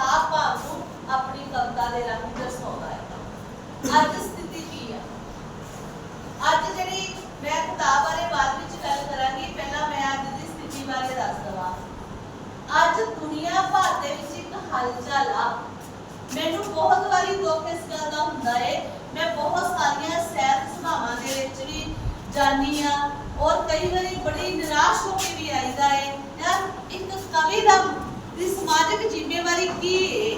ਦੇ ਹਾਵ ਭਾਵ ਨੂੰ ਆਪਣੀ ਕਵਿਤਾ ਦੇ ਰਾਹੀਂ ਦਰਸਾਉਂਦਾ ਹੈ ਅੱਜ ਸਥਿਤੀ ਕੀ ਆ ਅੱਜ ਜਿਹੜੀ ਮੈਂ ਕਿਤਾਬ ਬਾਰੇ ਬਾਅਦ ਵਿੱਚ ਗੱਲ ਕਰਾਂਗੀ ਪਹਿਲਾਂ ਮੈਂ ਅੱਜ ਦੀ ਸਥਿਤੀ ਬਾਰੇ ਦੱਸ ਦਵਾਂ ਅੱਜ ਦੁਨੀਆ ਭਰ ਦੇ ਵਿੱਚ ਇੱਕ ਹਲਚਲ ਆ ਮੈਨੂੰ ਬਹੁਤ ਵਾਰੀ ਦੁੱਖ ਇਸ ਗੱਲ ਦਾ ਹੁੰਦਾ ਏ ਮੈਂ ਬਹੁਤ ਸਾਰੀਆਂ ਸੈਰ ਸਭਾਵਾਂ ਦੇ ਵਿੱਚ ਵੀ ਜਾਨੀ ਆ ਔਰ ਕਈ ਵਾਰੀ ਬੜੀ ਨਿਰਾਸ਼ ਹੋ ਕੇ ਵੀ ਆਈਦਾ ਏ ਯਾਰ ਇੱਕ ਕਵੀ ਦਾ ਦੀ ਸਮਾਜਿਕ ਜ਼ਿੰਮੇਵਾਰੀ ਕੀ ਏ?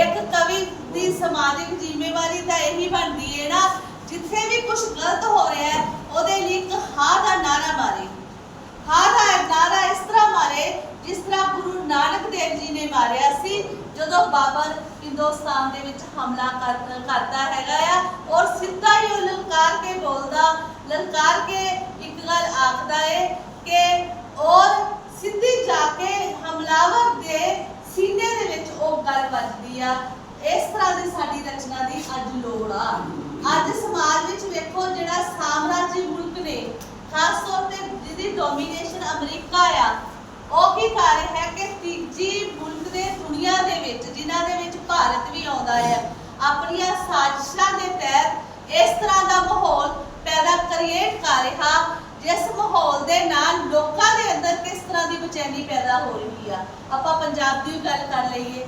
ਇੱਕ ਕਵੀ ਦੀ ਸਮਾਜਿਕ ਜ਼ਿੰਮੇਵਾਰੀ ਤਾਂ ਇਹੀ ਬਣਦੀ ਏ ਨਾ, ਜਿੱਥੇ ਵੀ ਕੁਝ ਗਲਤ ਹੋ ਰਿਹਾ ਹੈ, ਉਹਦੇ ਲਈ ਇੱਕ ਹਾਂ ਦਾ ਨਾਰਾ ਮਾਰੇ। ਹਾਂ ਦਾ ਨਾਰਾ ਇਸ ਤਰ੍ਹਾਂ ਮਾਰੇ, ਜਿਸ ਤਰ੍ਹਾਂ ਗੁਰੂ ਨਾਨਕ ਦੇਵ ਜੀ ਨੇ ਮਾਰਿਆ ਸੀ, ਜਦੋਂ ਬਾਬਰ ਹਿੰਦੁਸਤਾਨ ਦੇ ਵਿੱਚ ਹਮਲਾ ਕਰ- ਕਰਦਾ ਹੈਗਾ ਆ, ਔਰ ਸਿੱਧਾ ਹੀ ਉਹ ਲਲਕਾਰ ਕੇ ਬੋਲਦਾ, ਲਲਕਾਰ ਕੇ ਇੱਕ ਗੱਲ ਆਖਦਾ ਏ ਕਿ ਔਰ ਸਿੱਧੀ ਜਾ ਕੇ ਹਮਲਾਵਰ ਦੇ ਸੀਨੇ ਦੇ ਵਿੱਚ ਉਹ ਗੱਲ ਵੱਜਦੀ ਆ। ਇਸ ਤਰ੍ਹਾਂ ਦੀ ਸਾਡੀ ਰਚਨਾ ਦੀ ਅੱਜ ਲੋੜ ਆ। ਅੱਜ ਸਮਾਜ ਵਿੱਚ ਵੇਖੋ ਜਿਹੜਾ ਸਾਮਰਾਜੀ ਮੁਲਕ ਨੇ, ਖਾਸ ਤੌਰ ਤੇ ਜਿਹਦੀ ਡੋਮੀਨੇਸ਼ਨ ਅਮਰੀਕਾ ਆ, ਉਹ ਕੀ ਕਰ ਰਿਹਾ ਹੈ ਕਿ ਤੀਜੀ ਮੁਲਕ ਦੇ ਦੁਨੀਆ ਦੇ ਵਿੱਚ, ਜਿਨ੍ਹਾਂ ਦੇ ਵਿੱਚ ਭਾਰਤ ਵੀ ਆਉਂਦਾ ਹੈ ਆਪਣੀਆਂ ਸਾਜ਼ਿਸ਼ਾਂ ਦੇ ਤਹਿਤ ਇਸ ਤਰ੍ਹਾਂ ਦਾ ਮਾਹੌਲ ਪੈਦਾ ਕ੍ਰੀਏਟ ਕਰ ਰਿਹਾ, ਜਿਸ ਮਾਹੌਲ ਦੇ ਨਾਲ ਲੋਕਾਂ ਦੇ ਅੰਦਰ ਕਿਸ ਤਰ੍ਹਾਂ ਦੀ ਬੇਚੈਨੀ ਪੈਦਾ ਹੋ ਰਹੀ ਆ। ਆਪਾਂ ਪੰਜਾਬ ਦੀ ਵੀ ਗੱਲ ਕਰ ਲਈਏ।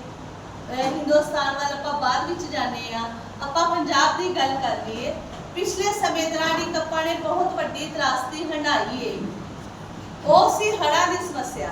ਹਿੰਦੁਸਤਾਨ ਵੱਲ ਆਪਾਂ ਬਾਅਦ ਵਿੱਚ ਜਾਣੇ ਆ ਆਪਾਂ ਪੰਜਾਬ ਦੀ ਗੱਲ ਕਰ ਲਈਏ, ਪਿਛਲੇ ਸਮੇਂ ਦੌਰਾਨ ਇੱਕ ਆਪਾਂ ਨੇ ਬਹੁਤ ਵੱਡੀ ਤਰਾਸਦੀ ਹੰਡਾਈ ਏ ਉਹ ਸੀ ਹੜ੍ਹਾਂ ਦੀ ਸਮੱਸਿਆ।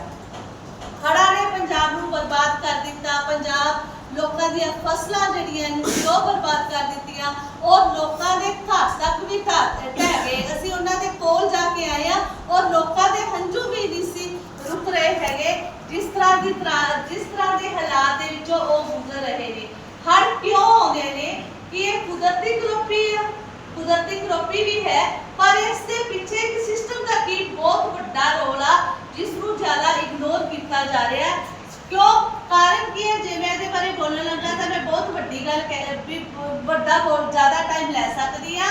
ਹੜ੍ਹਾਂ ਨੇ ਪੰਜਾਬ ਨੂੰ ਬਰਬਾਦ ਕਰ ਦਿੱਤਾ। ਪੰਜਾਬ ਲੋਕਾਂ ਦੀਆਂ ਫਸਲਾਂ ਜਿਹੜੀਆਂ ਨੇ ਉਹ ਬਰਬਾਦ ਕਰ ਦਿੱਤੀਆਂ। ਔਰ ਲੋਕਾਂ ਦੇ ਘਰ ਤੱਕ ਵੀ ਢਹਿ ਗਏ। ਅਸੀਂ ਉਹਨਾਂ ਦੇ ਕੋਲ ਜਾ ਕੇ ਆਏ ਆ ਔਰ ਲੋਕਾਂ ਦੇ ਹੰਝੂ ਵੀ ਨਹੀਂ ਸੀ ਰੁਕ ਰਹੇ ਹੈਗੇ। ਜਿਸ ਤਰ੍ਹਾਂ ਦੀ ਤਰ੍ਹਾਂ ਜਿਸ ਤਰ੍ਹਾਂ ਦੇ ਹਾਲਾਤ ਦੇ ਵਿੱਚੋਂ ਉਹ ਗੁਜ਼ਰ ਰਹੇ ਨੇ ਹੜ੍ਹ ਕਿਉਂ ਆਉਂਦੇ ਨੇ ਕਿ ਇਹ ਕੁਦਰਤੀ ਕਰੋਪੀ ਆ। ਕੁਦਰਤੀ ਕਰੋਪੀ ਵੀ ਹੈ, ਪਰ ਇਸ ਦੇ ਪਿੱਛੇ ਇੱਕ ਸਿਸਟਮ ਦਾ ਕੀ ਬਹੁਤ ਵੱਡਾ ਰੋਲ ਆ ਜਿਸ ਨੂੰ ਜ਼ਿਆਦਾ ਇਗਨੋਰ ਕੀਤਾ ਜਾ ਰਿਹਾ ਕਿਉਂ? ਕਾਰਨ ਕੀ ਹੈ? ਜੇ ਮੈਂ ਇਹਦੇ ਬਾਰੇ ਬੋਲਣ ਲੱਗਾ ਤਾਂ ਮੈਂ ਬਹੁਤ ਵੱਡੀ ਗੱਲ ਕਹਿ ਵੀ ਵੱਡਾ ਬਹੁਤ ਜ਼ਿਆਦਾ ਟਾਈਮ ਲੈ ਸਕਦੀ ਆ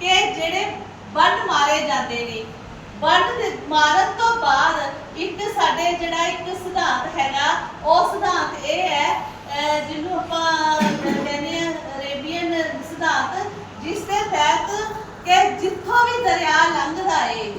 ਕਿ ਜਿਹੜੇ ਬੰਨ ਮਾਰੇ ਜਾਂਦੇ ਨੇ। ਬੰਨ ਮਾਰਨ ਤੋਂ ਬਾਅਦ ਇੱਕ ਸਾਡੇ ਜਿਹੜਾ ਇੱਕ ਸਿਧਾਂਤ ਹੈਗਾ, ਉਹ ਸਿਧਾਂਤ ਇਹ ਹੈ ਜਿਹਨੂੰ ਆਪਾਂ ਕਹਿੰਦੇ ਆ ਅਰੇਬੀਅਨ ਸਿਧਾਂਤ ਜਿਸ ਦੇ ਤਹਿਤ ਕਿ ਜਿੱਥੋਂ ਵੀ ਦਰਿਆ ਲੰਘਦਾ ਏ।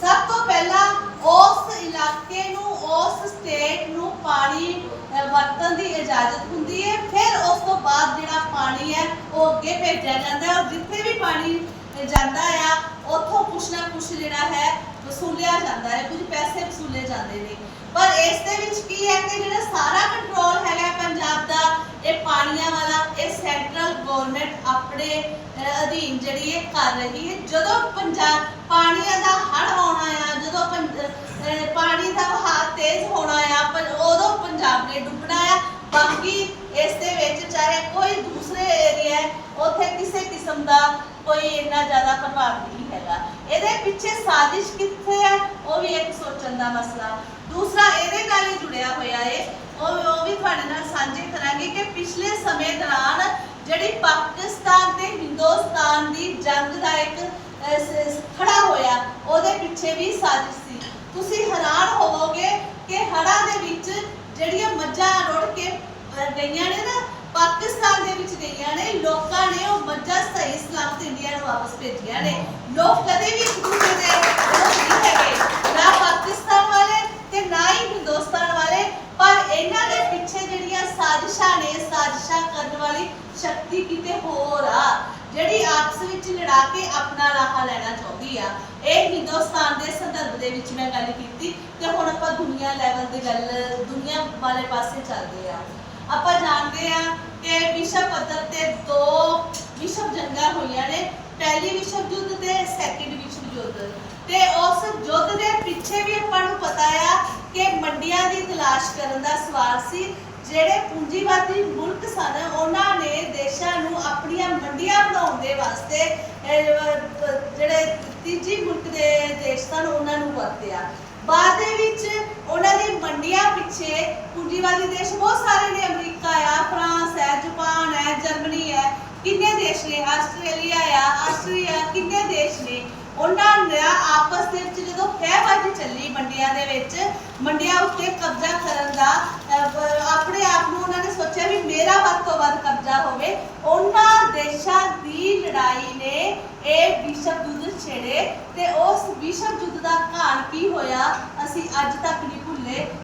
ਸਭ ਤੋਂ ਪਹਿਲਾਂ ਉਸ ਇਲਾਕੇ ਨੂੰ, ਉਸ ਸਟੇਟ ਨੂੰ ਪਾਣੀ ਵਰਤਣ ਦੀ ਇਜਾਜ਼ਤ ਹੁੰਦੀ ਹੈ ਫਿਰ ਉਸ ਤੋਂ ਬਾਅਦ ਜਿਹੜਾ ਪਾਣੀ ਹੈ, ਉਹ ਅੱਗੇ ਭੇਜਿਆ ਜਾਂਦਾ ਹੈ। ਔਰ ਜਿੱਥੇ ਵੀ ਪਾਣੀ ਜਾਂਦਾ ਆ, ਉੱਥੋਂ ਕੁਛ ਨਾ ਕੁਛ ਜਿਹੜਾ ਹੈ ਵਸੂਲਿਆ ਜਾਂਦਾ ਹੈ, ਕੁਝ ਪੈਸੇ ਵਸੂਲੇ ਜਾਂਦੇ ਨੇ। ਪਰ ਇਸ ਦੇ ਵਿੱਚ ਕੀ ਹੈ ਕਿ ਜਿਹੜਾ ਸਾਰਾ ਕੰਟਰੋਲ ਹੈਗਾ ਪੰਜਾਬ ਦਾ, ਇਹ ਪਾਣੀਆਂ ਵਾਲਾ, ਇਹ ਸੈਂਟਰਲ ਗਵਰਨਮੈਂਟ ਆਪਣੇ ਅਧੀਨ ਜਿਹੜੀ ਇਹ ਕਰ ਰਹੀ ਹੈ। ਜਦੋਂ ਪੰਜਾਬ ਪਾਣੀਆਂ ਦਾ ਹੜ ਆਉਣਾ ਆ ਜਦੋਂ ਪੰ- ਪਾਣੀ ਦਾ ਵਹਾਅ ਤੇਜ਼ ਹੋਣਾ ਆ ਪਰ ਉਦੋਂ ਪੰਜਾਬ ਨੇ ਡੁੱਬਣਾ ਆ। ਬਾਕੀ ਇਸ ਦੇ ਵਿੱਚ ਚਾਹੇ ਕੋਈ ਦੂਸਰੇ ਏਰੀਆ ਹੈ, ਉੱਥੇ ਕਿਸੇ ਕਿਸਮ ਦਾ ਕੋਈ ਇੰਨਾ ਜ਼ਿਆਦਾ ਪ੍ਰਭਾਵ ਨਹੀਂ ਇਹਦੇ ਪਿੱਛੇ ਸਾਜ਼ਿਸ਼ ਕਿੱਥੇ ਹੈ ਉਹ ਵੀ ਇੱਕ ਸੋਚਣ ਦਾ ਮਸਲਾ। ਦੂਸਰਾ, ਇਹਦੇ ਨਾਲ ਹੀ ਜੁੜਿਆ ਹੋਇਆ ਏ। ਉਹ ਉਹ ਵੀ ਤੁਹਾਡੇ ਨਾਲ ਸਾਂਝੇ ਕਰਾਂਗੇ ਕਿ ਪਿਛਲੇ ਸਮੇਂ ਦੌਰਾਨ ਜਿਹੜੀ ਪਾਕਿਸਤਾਨ ਤੇ ਹਿੰਦੁਸਤਾਨ ਦੀ ਜੰਗ ਦਾ ਇੱਕ ਖੜਾ ਹੋਇਆ, ਉਹਦੇ ਪਿੱਛੇ ਵੀ ਸਾਜ਼ਿਸ਼ ਸੀ। ਤੁਸੀਂ ਹੈਰਾਨ ਹੋਵੋਗੇ ਕਿ ਹੜ੍ਹਾਂ ਦੇ ਵਿੱਚ ਜਿਹੜੀਆਂ ਮੱਝਾਂ ਰੁੜ ਕੇ ਗਈਆਂ ਨੇ ਨਾ, ਪਾਕਿਸਤਾਨ ਦੇ ਵਿੱਚ ਗਈਆਂ ਨੇ ਲੋਕਾਂ ਨੇ ਉਹ ਮੱਝਾਂ ਸਹੀ ਸਲਾਮਤ ਇੰਡੀਆ ਨੂੰ ਵਾਪਸ ਭੇਜੀਆਂ ਨੇ। ਲੋਕ ਕਦੇ ਵੀ ਇੱਕ ਦੂਜੇ ਦੇ ਵਿਰੋਧ ਨਹੀਂ ਹੈਗੇ। ਨਾ ਪਾਕਿਸਤਾਨ ਵਾਲੇ ਤੇ ਨਾ ਹੀ ਹਿੰਦੁਸਤਾਨ ਵਾਲੇ। ਪਰ ਇਹਨਾਂ ਦੇ ਪਿੱਛੇ ਜਿਹੜੀਆਂ ਸਾਜ਼ਿਸ਼ਾਂ ਨੇ, ਸਾਜ਼ਿਸ਼ਾਂ ਕਰਨ ਵਾਲੀ ਸ਼ਕਤੀ ਕਿਤੇ ਹੋਰ ਆ। ਜਿਹੜੀ ਆਪਸ ਵਿੱਚ ਲੜਾ ਕੇ ਆਪਣਾ ਰਾਹ ਲੈਣਾ ਚਾਹੁੰਦੀ ਆ। ਇਹ ਹਿੰਦੁਸਤਾਨ ਦੇ ਸੰਦਰਭ ਦੇ ਵਿੱਚ ਮੈਂ ਗੱਲ ਕੀਤੀ ਤੇ ਹੁਣ ਆਪਾਂ ਦੁਨੀਆ ਲੈਵਲ ਦੀ ਗੱਲ, ਦੁਨੀਆ ਵਾਲੇ ਪਾਸੇ ਚੱਲਦੇ ਆ। ਆਪਾਂ ਜਾਣਦੇ ਆ ਕਿ ਵਿਸ਼ਵ ਪੱਧਰ ਤੇ ਦੋ ਵਿਸ਼ਵ ਜੰਗਾਂ ਹੋਈਆਂ ਨੇ। ਪਹਿਲੀ ਵਿਸ਼ਵ ਯੁੱਧ ਤੇ ਸੈਕਿੰਡ ਵਿਸ਼ਵ ਯੁੱਧ। ਤੇ ਉਸ ਯੁੱਧ ਦੇ ਪਿੱਛੇ ਵੀ ਆਪਾਂ ਨੂੰ ਪਤਾ ਆ ਕਿ ਮੰਡੀਆਂ ਦੀ ਤਲਾਸ਼ ਕਰਨ ਦਾ ਸਵਾਲ ਸੀ। ਜਿਹੜੇ ਪੂੰਜੀਵਾਦੀ ਮੁਲਕ ਸਨ, ਉਹਨਾਂ ਨੇ ਦੇਸ਼ਾਂ ਨੂੰ ਆਪਣੀਆਂ ਮੰਡੀਆਂ ਬਣਾਉਣ ਦੇ ਵਾਸਤੇ ਜਿਹੜੇ ਤੀਜੀ ਮੁਲਕ ਦੇ ਦੇਸ਼ ਸਨ, ਉਹਨਾਂ ਨੂੰ ਵਰਤਿਆ। ਬਾਅਦ ਦੇ ਵਿੱਚ ਉਹਨਾਂ ਦੀ ਮੰਡੀਆਂ ਪਿੱਛੇ ਪੂੰਜੀਵਾਦੀ ਦੇਸ਼ ਬਹੁਤ ਸਾਰੇ ਨੇ, ਅਮਰੀਕਾ ਆ, ਫਰਾਂਸ ਹੈ ਜਾਪਾਨ ਹੈ ਜਰਮਨੀ ਹੈ ਕਿੰਨੇ ਦੇਸ਼ ਨੇ? ਆਸਟ੍ਰੇਲੀਆ ਆ, ਆਸਟਰੀਆ ਕਿੰਨੇ ਦੇਸ਼ ਨੇ? ਉਹਨਾਂ ਨੇ ਆਪਸ ਦੇ ਵਿੱਚ ਜਦੋਂ ਕਹਿਬਾਜੀ ਚੱਲੀ ਮੰਡੀਆਂ ਦੇ ਵਿੱਚ, ਮੰਡੀਆਂ ਉੱਤੇ ਕਬਜ਼ਾ ਕਰਨ ਦਾ ਆਪਣੇ ਆਪ ਨੂੰ ਉਹਨਾਂ ਨੇ ਸੋਚਿਆ ਵੀ ਮੇਰਾ ਵੱਧ ਤੋਂ ਵੱਧ ਕਬਜ਼ਾ ਹੋਵੇ। ਉਹਨਾਂ ਦੇਸ਼ਾਂ ਦੀ ਲੜਾਈ ਨੇ ਇਹ ਵਿਸ਼ਵ ਯੁੱਧ ਛੇੜੇ ਤੇ ਉਸ ਵਿਸ਼ਵ ਯੁੱਧ ਦਾ ਕਾਰਨ ਕੀ ਹੋਇਆ, ਅਸੀਂ ਅੱਜ ਤੱਕ ਨਹੀਂ ਭੁੱਲੇ।